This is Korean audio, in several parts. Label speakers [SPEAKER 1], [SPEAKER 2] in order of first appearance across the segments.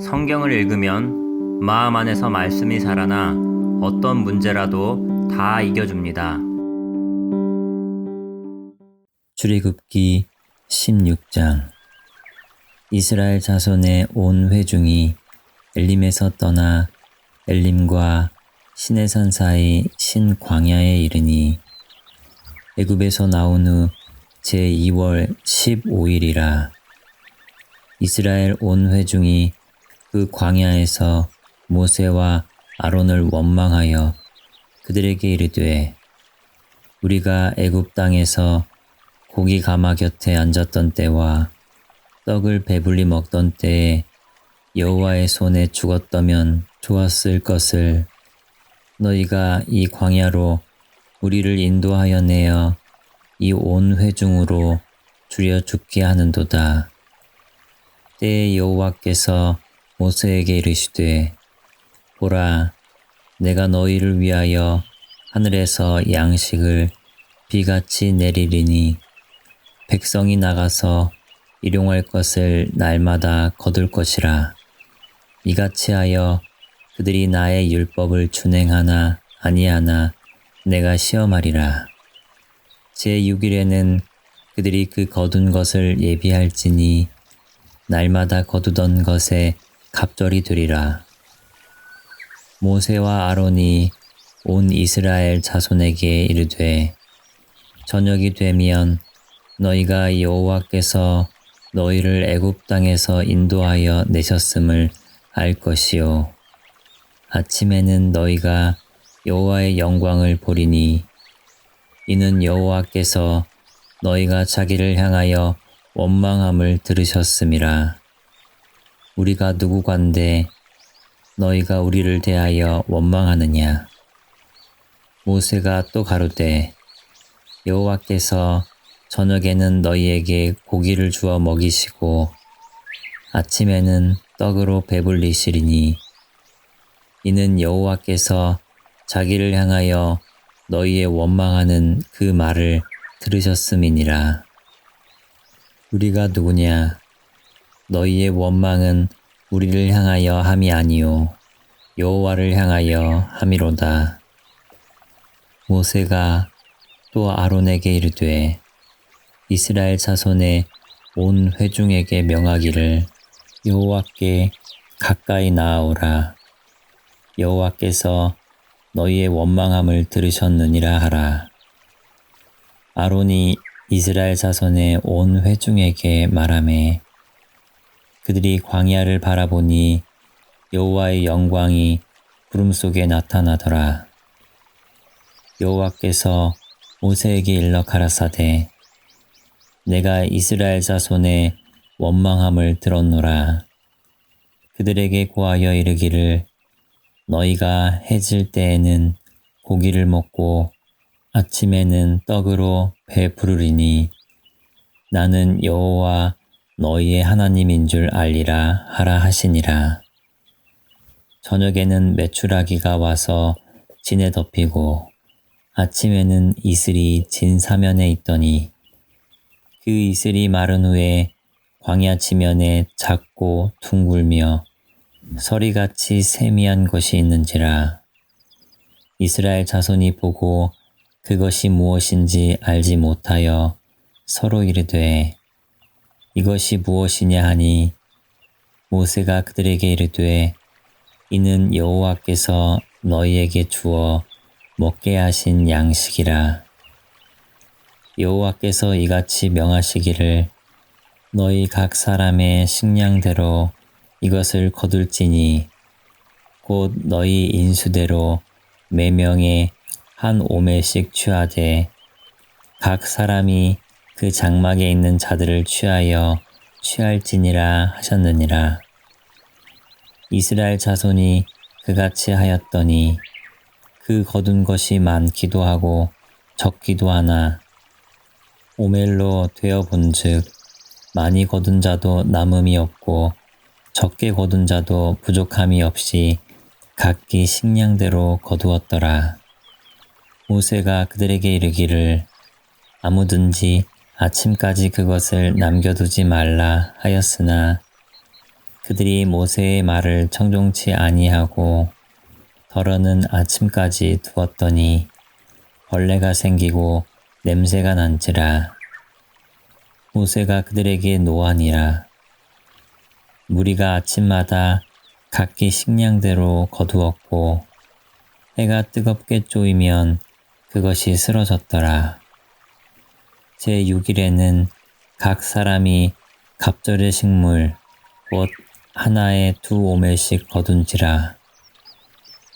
[SPEAKER 1] 성경을 읽으면 마음 안에서 말씀이 자라나 어떤 문제라도 다 이겨줍니다.
[SPEAKER 2] 출애굽기 16장 이스라엘 자손의 온 회중이 엘림에서 떠나 엘림과 시내산 사이 신광야에 이르니 애굽에서 나온 후 제2월 15일이라 이스라엘 온 회중이 그 광야에서 모세와 아론을 원망하여 그들에게 이르되 우리가 애굽 땅에서 고기 가마 곁에 앉았던 때와 떡을 배불리 먹던 때에 여호와의 손에 죽었다면 좋았을 것을 너희가 이 광야로 우리를 인도하여 내어 이 온 회중으로 줄여 죽게 하는도다. 때에 여호와께서 모세에게 이르시되 보라 내가 너희를 위하여 하늘에서 양식을 비같이 내리리니 백성이 나가서 일용할 것을 날마다 거둘 것이라. 이같이 하여 그들이 나의 율법을 준행하나 아니하나 내가 시험하리라. 제6일에는 그들이 그 거둔 것을 예비할지니 날마다 거두던 것에 갑절이 되리라. 모세와 아론이 온 이스라엘 자손에게 이르되 저녁이 되면 너희가 여호와께서 너희를 애굽 땅에서 인도하여 내셨음을 알 것이요 아침에는 너희가 여호와의 영광을 보리니 이는 여호와께서 너희가 자기를 향하여 원망함을 들으셨음이라. 우리가 누구간데 너희가 우리를 대하여 원망하느냐? 모세가 또 가로되 여호와께서 저녁에는 너희에게 고기를 주어 먹이시고 아침에는 떡으로 배불리시리니 이는 여호와께서 자기를 향하여 너희의 원망하는 그 말을 들으셨음이니라. 우리가 누구냐? 너희의 원망은 우리를 향하여 함이 아니요 여호와를 향하여 함이로다. 모세가 또 아론에게 이르되 이스라엘 자손의 온 회중에게 명하기를 여호와께 가까이 나아오라. 여호와께서 너희의 원망함을 들으셨느니라 하라. 아론이 이스라엘 자손의 온 회중에게 말하매 그들이 광야를 바라보니 여호와의 영광이 구름 속에 나타나더라. 여호와께서 모세에게 일러 가라사대 내가 이스라엘 자손의 원망함을 들었노라. 그들에게 고하여 이르기를 너희가 해질 때에는 고기를 먹고 아침에는 떡으로 배 부르리니 나는 여호와 너희의 하나님인 줄 알리라 하라 하시니라. 저녁에는 메추라기가 와서 진에 덮이고 아침에는 이슬이 진 사면에 있더니 그 이슬이 마른 후에 광야 지면에 작고 둥글며 서리같이 세미한 것이 있는지라 이스라엘 자손이 보고 그것이 무엇인지 알지 못하여 서로 이르되 이것이 무엇이냐 하니 모세가 그들에게 이르되 이는 여호와께서 너희에게 주어 먹게 하신 양식이라. 여호와께서 이같이 명하시기를 너희 각 사람의 식량대로 이것을 거둘지니 곧 너희 인수대로 매명에 한 오매씩 취하되 각 사람이 그 장막에 있는 자들을 취하여 취할지니라 하셨느니라. 이스라엘 자손이 그같이 하였더니 그 거둔 것이 많기도 하고 적기도 하나 오멜로 되어 본즉 많이 거둔 자도 남음이 없고 적게 거둔 자도 부족함이 없이 각기 식량대로 거두었더라. 모세가 그들에게 이르기를 아무든지 아침까지 그것을 남겨두지 말라 하였으나 그들이 모세의 말을 청종치 아니하고 덜어는 아침까지 두었더니 벌레가 생기고 냄새가 난지라 모세가 그들에게 노하니라 무리가 아침마다 각기 식량대로 거두었고 해가 뜨겁게 쪼이면 그것이 쓰러졌더라. 제 6일에는 각 사람이 갑절의 식물 곧 하나에 두 오멜씩 거둔지라.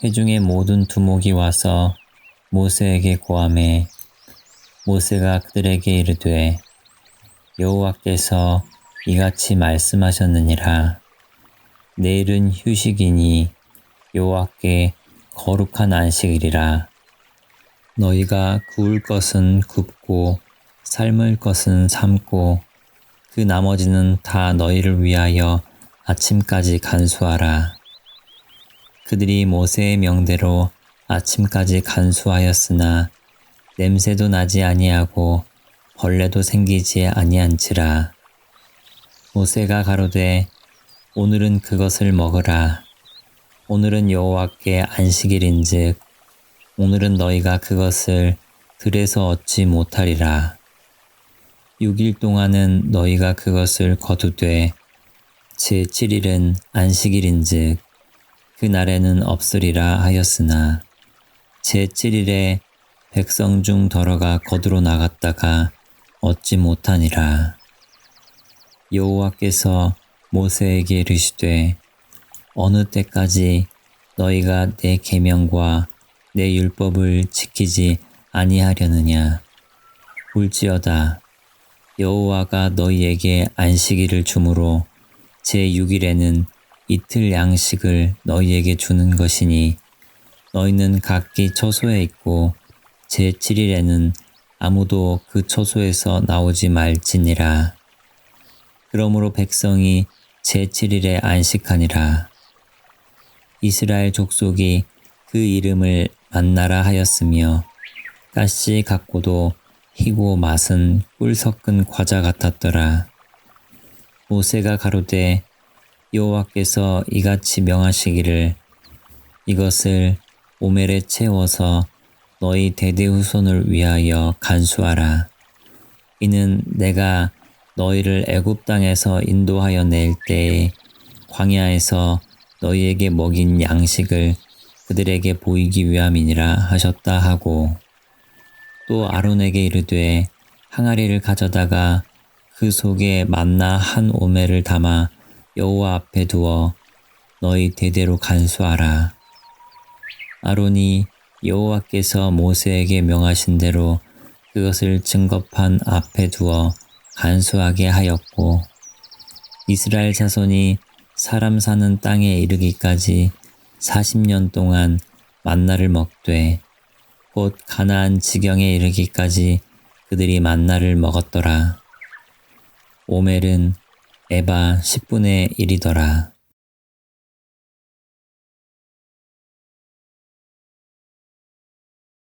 [SPEAKER 2] 회중의 모든 두목이 와서 모세에게 고함해 모세가 그들에게 이르되 여호와께서 이같이 말씀하셨느니라. 내일은 휴식이니 여호와께 거룩한 안식일이라. 너희가 구울 것은 굽고 삶을 것은 삶고 그 나머지는 다 너희를 위하여 아침까지 간수하라. 그들이 모세의 명대로 아침까지 간수하였으나 냄새도 나지 아니하고 벌레도 생기지 아니한지라. 모세가 가로되 오늘은 그것을 먹으라. 오늘은 여호와께 안식일인즉 오늘은 너희가 그것을 들에서 얻지 못하리라. 6일 동안은 너희가 그것을 거두되 제7일은 안식일인즉 그 날에는 없으리라 하였으나 제7일에 백성 중 더러가 거두러 나갔다가 얻지 못하니라. 여호와께서 모세에게 이르시되 어느 때까지 너희가 내 계명과 내 율법을 지키지 아니하려느냐 울지어다 여호와가 너희에게 안식일을 주므로 제 6일에는 이틀 양식을 너희에게 주는 것이니 너희는 각기 처소에 있고 제 7일에는 아무도 그 처소에서 나오지 말지니라. 그러므로 백성이 제 7일에 안식하니라. 이스라엘 족속이 그 이름을 만나라 하였으며 가시 같고도 희고 맛은 꿀 섞은 과자 같았더라. 모세가 가로되 여호와께서 이같이 명하시기를 이것을 오멜에 채워서 너희 대대후손을 위하여 간수하라. 이는 내가 너희를 애굽 땅에서 인도하여 낼 때에 광야에서 너희에게 먹인 양식을 그들에게 보이기 위함이니라 하셨다 하고 또 아론에게 이르되 항아리를 가져다가 그 속에 만나 한 오멜을 담아 여호와 앞에 두어 너희 대대로 간수하라. 아론이 여호와께서 모세에게 명하신 대로 그것을 증거판 앞에 두어 간수하게 하였고 이스라엘 자손이 사람 사는 땅에 이르기까지 40년 동안 만나를 먹되 곧 가나안 지경에 이르기까지 그들이 만나를 먹었더라. 오멜은 에바 10분의 1이더라.